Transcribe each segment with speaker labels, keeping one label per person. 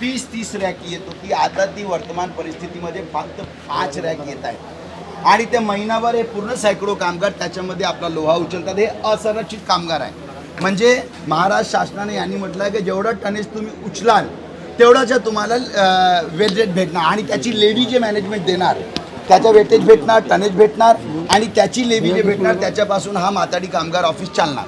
Speaker 1: तीस तीस रॅक येत होती आता ती वर्तमान परिस्थितीमध्ये फक्त पाच रॅक येत आहे आणि ते महिनाभर हे पूर्ण सायकडो कामगार त्याच्यामध्ये आपला लोहा उचलतात. हे असंरक्षित कामगार आहे. म्हणजे महाराष्ट्र शासनाने यांनी म्हटलं आहे की जेवढं टनेज तुम्ही उचलाल तेवढाच्या तुम्हाला वेटेज भेटणार. आणि त्याची लेडी जे मॅनेजमेंट देणार त्याचा वेटेज भेटणार टनेज भेटणार आणि त्याची लेबी जे भेटणार त्याच्यापासून हा माताडी कामगार ऑफिस चालणार.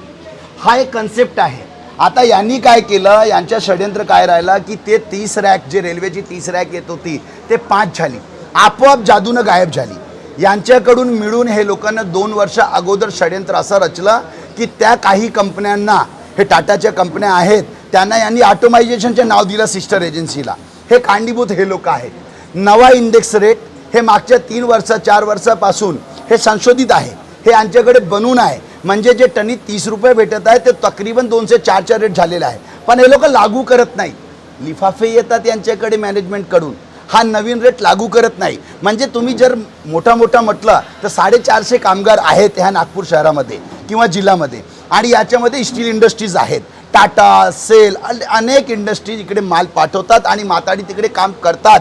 Speaker 1: हा एक कन्सेप्ट आहे. आता यांनी काय केलं? यांच्या षडयंत्र काय राहिलं? की ते तीस रॅक जे रेल्वेची तीस रॅक येत होती ते पाच झाली. आपोआप जादूनं गायब झाली. यांच्याकडून मिळून हे लोकांना दोन वर्ष अगोदर षडयंत्र असं रचलं की त्या काही कंपन्यांना हे टाटाच्या कंपन्या आहेत त्यांना यांनी ऑटोमायझेशनचे नाव दिलं सिस्टर एजन्सीला. हे कांडीभूत हे लोक आहेत. नवा इंडेक्स रेट हे मागच्या तीन वर्ष चार वर्षापासून हे संशोधित आहे. हे यांच्याकडे बनून आहे. म्हणजे जे टनी तीस रुपये भेटत आहे ते तकरीबन दोनशे चारच्या रेट झालेला आहे. पण हे लोक लागू करत नाही. लिफाफे येतात यांच्याकडे मॅनेजमेंटकडून हा नवीन रेट लागू करत नाही. म्हणजे तुम्ही जर मोठा मोठा म्हटलं तर साडेचारशे कामगार आहेत ह्या नागपूर शहरामध्ये किंवा जिल्ह्यामध्ये. आणि याच्यामध्ये स्टील इंडस्ट्रीज आहेत. टाटा सेल अनेक इंडस्ट्रीज इकडे माल पाठवतात आणि माताडी तिकडे काम करतात.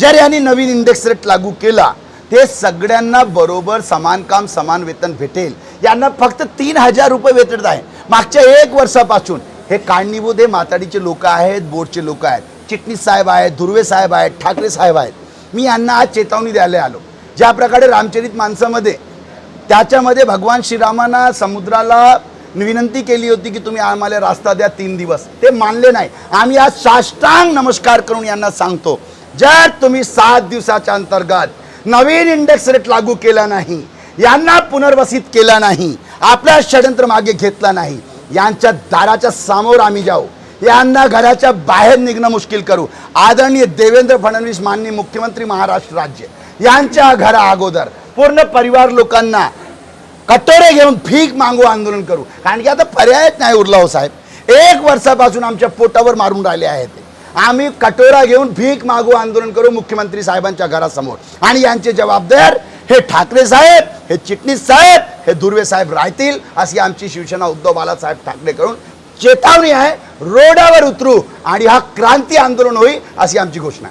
Speaker 1: जर यांनी नवीन इंडेक्स रेट लागू केला ते सगळ्यांना बरोबर समान काम समान वेतन भेटेल. यांना फक्त तीन हजार रुपये वेतन आहे. मागच्या एक वर्षापासून हे कारणीभूत हे माताडीचे लोक आहेत बोर्डचे लोक आहेत. चिटणीस साहेब आहेत धुर्वे साहेब आहेत ठाकरे साहेब आहेत. मी यांना आज चेतावणी द्यायला आलो. ज्या प्रकारे रामचरित माणसामध्ये त्याच्यामध्ये भगवान श्रीरामांना समुद्राला विनंती केली होती की तुम्ही आम्हाला रास्ता द्या तीन दिवस. ते मानले नाही. आम्ही आज साष्टांग नमस्कार करून यांना सांगतो. जर तुम्ही सात दिवसाच्या अंतर्गत नवीन इंडेक्स रेट लागू केला नाही. यांना पुनर्वसित केला नाही. आपला षडयंत्र मागे घेतला नाही. यांच्या दाराच्या समोर आम्ही जाऊ. यांना घराच्या बाहेर निघणं मुश्किल करू. आदरणीय देवेंद्र फडणवीस माननीय मुख्यमंत्री महाराष्ट्र राज्य. यांच्या घरा अगोदर पूर्ण परिवार लोकांना कटोरे घेऊन भीक मागू आंदोलन करू. कारण की आता पर्यायच नाही उरला हो साहेब. एक वर्षापासून आमच्या पोटावर मारून राहिले आहेत. आम्ही कटोरा घेऊन भीक मागू आंदोलन करू मुख्यमंत्री साहेबांच्या घरासमोर. आणि यांचे जबाबदार हे ठाकरे साहेब हे चिटणीस साहेब हे दुर्वे साहेब राहतील अशी आमची शिवसेना उद्धव बालासाहेब ठाकरे करून चेतावणी आहे रोडावर उतरू आणि हा क्रांती आंदोलन होईल अशी आमची घोषणा आहे.